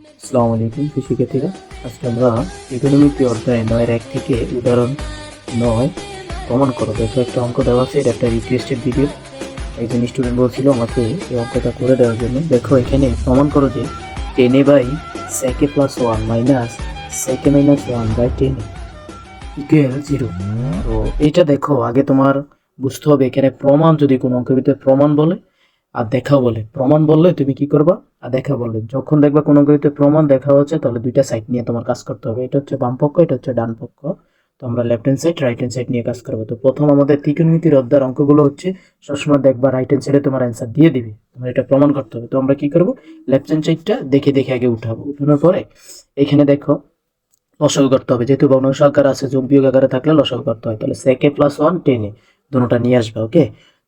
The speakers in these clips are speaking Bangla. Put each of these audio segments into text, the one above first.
আসসালামু আলাইকুম শিক্ষার্থীরা আজকে আমরা ইকোনমিক অধ্যায় নয়ের এক থেকে উদাহরণ নয় প্রমাণ করো দেখো একটা অঙ্ক দেওয়া আছে, এটা একটা রিকোয়েস্টেড ভিডিও একজন স্টুডেন্ট বলছিল, আমাকে এই অঙ্কটা করে দেওয়ার জন্য। দেখো, এখানে প্রমাণ করো যে tan A by sec plus one minus sec minus one by tan equal zero তো এইটা দেখো, আগে তোমার বুঝতে হবে, এখানে প্রমাণ, যদি কোনো অঙ্কের ভিতরে প্রমাণ বলে আর দেখা বলে। প্রমাণ বললে তুমি কি করবা? আর দেখা বললে। যখন দেখবা কোনো অঙ্কের প্রমাণ দেখা হচ্ছে, তাহলে দুইটা সাইড নিয়ে তোমার কাজ করতে হবে। এটা হচ্ছে বাম পক্ষ, এটা হচ্ছে ডান পক্ষ। তো আমরা left hand side right hand side নিয়ে কাজ করব। তো প্রথম আমাদের ত্রিকোণমিতির অধ্যায়ের অঙ্কগুলো হচ্ছে, সবসময় দেখবা রাইট হ্যান্ড সাইডে তোমার অ্যান্সার দিয়ে দিবে। তোমার এটা প্রমাণ করতে হবে। তো আমরা কি করব? লেফট হ্যান্ড সাইডটা দেখে দেখে আগে উঠাবো। উঠানোর পরে এখানে দেখো, লসাগু করতে হবে। যেহেতু ভগ্নাংশ আকার আছে, যোগ বিয়োগ আকারে থাকলে লসাগু করতে হয়। তাহলে সেকে প্লাস ওয়ান টেনে দুটোটা নিয়ে আসবে ওকে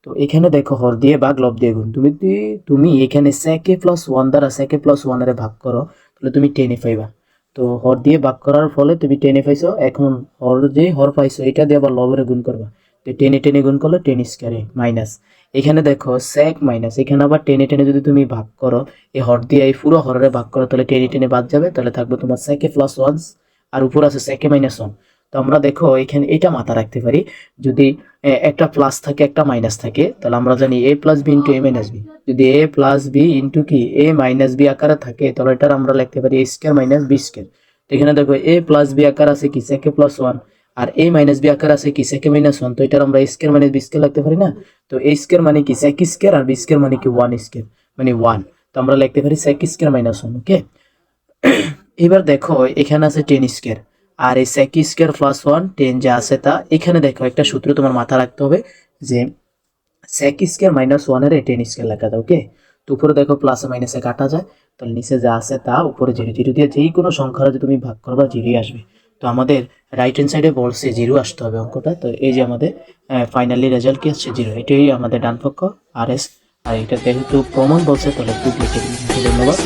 তো এখানে দেখো হর দিয়ে ভাগ লব দিয়ে গুণ। তুমি তুমি এখানে সেকে প্লাস ওয়ান দ্বারা সেকে প্লাস ওয়ানের ভাগ করো, তাহলে তুমি টেনে পাইবা। তো হর দিয়ে ভাগ করার ফলে তুমি টেনে পাইছো, এখন হর যে হর পাইছো, এটা দিয়ে আবার লবের গুণ করবা। তো টেনে টেনে গুণ করলে টেন স্কোয়ারে মাইনাস এখানে দেখো সেক মাইনাস এখানে আবার টেনে টেনে যদি তুমি ভাগ করো, এই হর দিয়ে এই পুরো হরের ভাগ করো, তাহলে টেনে টেনে বাদ যাবে, তাহলে থাকবে তোমার সেকে প্লাস ওয়ান আর উপর আছে সেকে মাইনাস ওয়ান তো আমরা দেখো এখানে এটা মাথা রাখতে পারি। যদি একটা প্লাস থাকে, একটা মাইনাস থাকে, তাহলে আমরা জানি A plus B into A minus B যদি এ প্লাস বি ইন্টু কি? এ মাইনাস বি আকারে থাকে, তাহলে এটার আমরা লিখতে পারি A square minus B square তো এখানে দেখো এ প্লাস বি আকার আছে কি? সেকে প্লাস ওয়ান আর এ মাইনাস বি আকার আছে কি? সেকে মাইনাস ওয়ান তো এটার আমরা A square minus B square লিখতে পারি না? তো এ স্কোয়ার মানে কি? সেক স্কোয়ার আর বি স্কোয়ার মানে কি? ওয়ান স্কোয়ার মানে ওয়ান তো আমরা লিখতে পারি sec square minus one okay এবার দেখো, এখানে আছে টেন স্কোয়ার আর এই sec square plus one tan যা আছে তা, এখানে দেখো একটা সূত্র তোমার মাথা রাখতে হবে যে সেক স্কোয়ার মাইনাস ওয়ানের টেন স্কোয়ার লেখা ওকে তো উপরে দেখো প্লাসে মাইনাসে কাটা যায়, তাহলে নিচে যা আছে তা, উপরে জিরো জিরো দিয়ে যেই কোনো সংখ্যা যদি তুমি ভাগ করবা জিরোই আসবে। তো আমাদের রাইট হ্যান্ড সাইডে বলছে জিরো আসতে হবে অঙ্কটা, তো এই যে আমাদের ফাইনালি রেজাল্ট কি আসছে? জিরো, এটাই আমাদের ডান পক্ষ আর এস, আর এটা যেহেতু প্রমাণ বলছে, তাহলে খুব ধন্যবাদ।